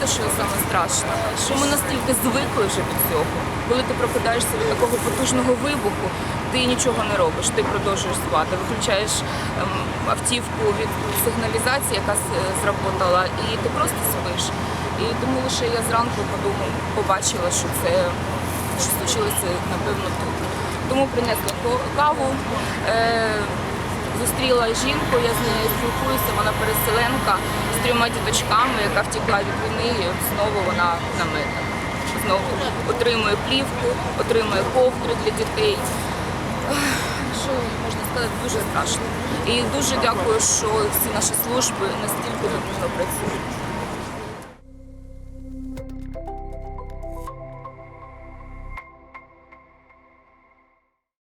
знаєте, що саме страшно? Що ми настільки звикли вже до цього. Коли ти прокидаєшся від такого потужного вибуху, ти нічого не робиш, ти продовжуєш спати, виключаєш ем, автівку від сигналізації, яка с- зработала, і ти просто спиш. І тому лише я зранку подумала, побачила, що це що случилося, напевно, тут. Тому принесла каву. Е, Зустріла жінку, я з нею спілкуюся, вона переселенка з трьома діточками, яка втекла від війни, і знову вона на наметах. Знову отримує плівку, отримує ковдри для дітей. Що можна сказати, дуже страшно. І дуже дякую, що всі наші служби настільки допомогли працюють.